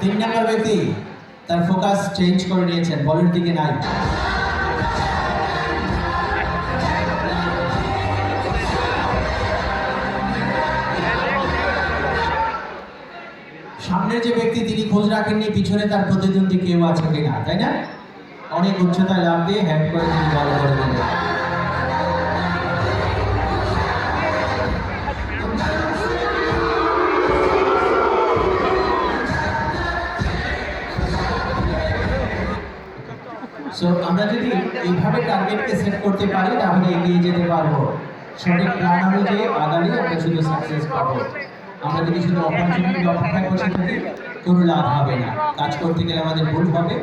তিন নম্বর ব্যক্তি তার ফোকাস চেঞ্জ করে নিয়েছেন বলের দিকে নাই। সামনের যে ব্যক্তি তিনি খোঁজ রাখেননি, পিছনে তার প্রতিদ্বন্দ্বী কেউ আছে কিনা, তাই না? অনেক উচ্চতায় লাভ দিয়ে হ্যান্ড করে তিনি বল করে সো আমরা যদি এইভাবে টার্গেটকে সেট করতে পারি, তাহলে এগিয়ে যেতে পারব। সঠিক প্ল্যান অনুযায়ী আগালে আমরা শুধু সাকসেস পাবো। আমরা যদি শুধু অপরচুনিটি অপেক্ষায় বসে থাকি, কোনো লাভ হবে না। কাজ করতে গেলে আমাদের ভুল হবে,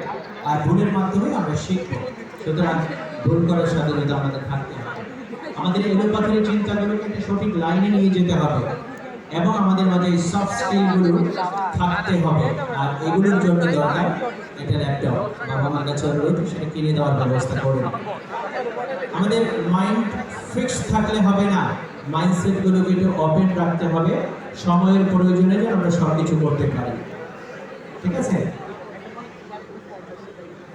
আর ভুলের মাধ্যমে আমরা শিখব। সুতরাং ভুল করার স্বাধীনতা আমাদের থাকতে হবে। আমাদের এলোপাথের চিন্তাগুলোকে একটা সঠিক লাইনে নিয়ে যেতে হবে। এবং আমাদের মাঝে এই সফট স্কিলগুলো থাকতে হবে। আর এগুলোর জন্য দরকার একটা ল্যাপটপ বাবা মার কাছে অনুরোধ, সেটা কিনে দেওয়ার ব্যবস্থা করুন আমাদের মাইন্ড ফিক্সড থাকলে হবে না। মাইন্ডসেটগুলোকে একটু ওপেন রাখতে হবে। সময়ের প্রয়োজনে যেন আমরা সব কিছু করতে পারি। ঠিক আছে?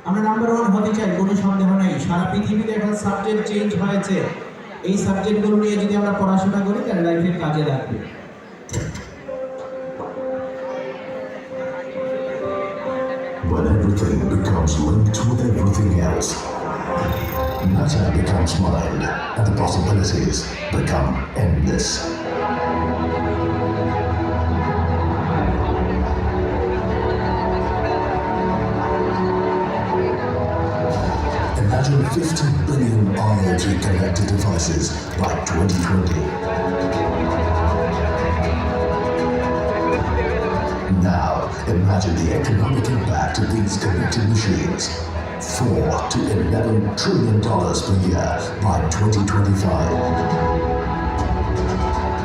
আমরা নাম্বার ওয়ান হতে চাই, কোনো সন্দেহ নেই। সারা পৃথিবীতে এখন সাবজেক্ট চেঞ্জ হয়েছে। এই সাবজেক্টগুলো নিয়ে যদি আমরা পড়াশোনা করি, তাহলে লাইফের কাজে লাগবে। Becomes linked with everything else. Matter becomes mind, and the possibilities become endless. Imagine 50 billion IoT connected devices by 2020. Imagine the economic impact of these connected machines. Four to eleven trillion dollars per year by 2025.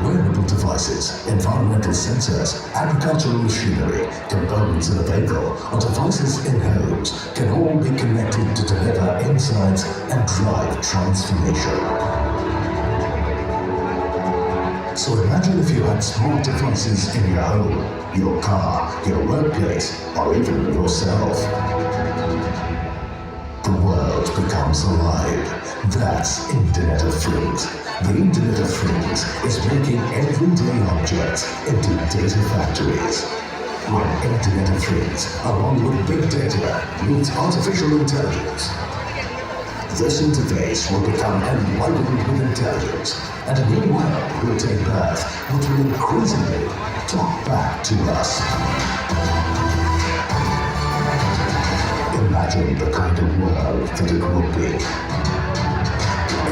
Wearable devices, environmental sensors, agricultural machinery, components in a vehicle, or devices in homes can all be connected to deliver insights and drive transformation. So imagine if you had smart devices in your home, your car, your workplace, or even yourself. The world becomes alive. That's Internet of Things. The Internet of Things is making everyday objects into data factories. When Internet of Things, along with big data, meets artificial intelligence, this interface will become enlightened with intelligence, and a new world will take birth, which will increasingly talk back to us. Imagine the kind of world that it will be.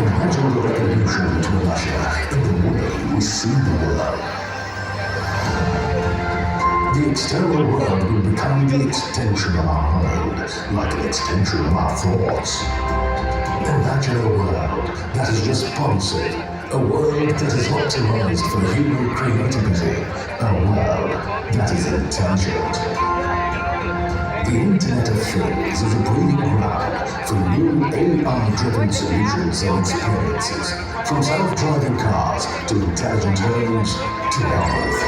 Imagine the revolution it will usher in the way we see the world. The external world will become the extension of our mind, like an extension of our thoughts. Imagine a world that is responsive, a world that is optimized for human creativity, a world that is intelligent. The Internet of Things is a breeding ground for new AI-driven solutions and experiences, from self-driving cars to intelligent homes to health.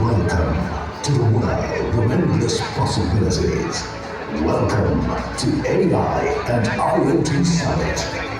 Welcome to the world of endless possibilities. Welcome to AI and IoT Summit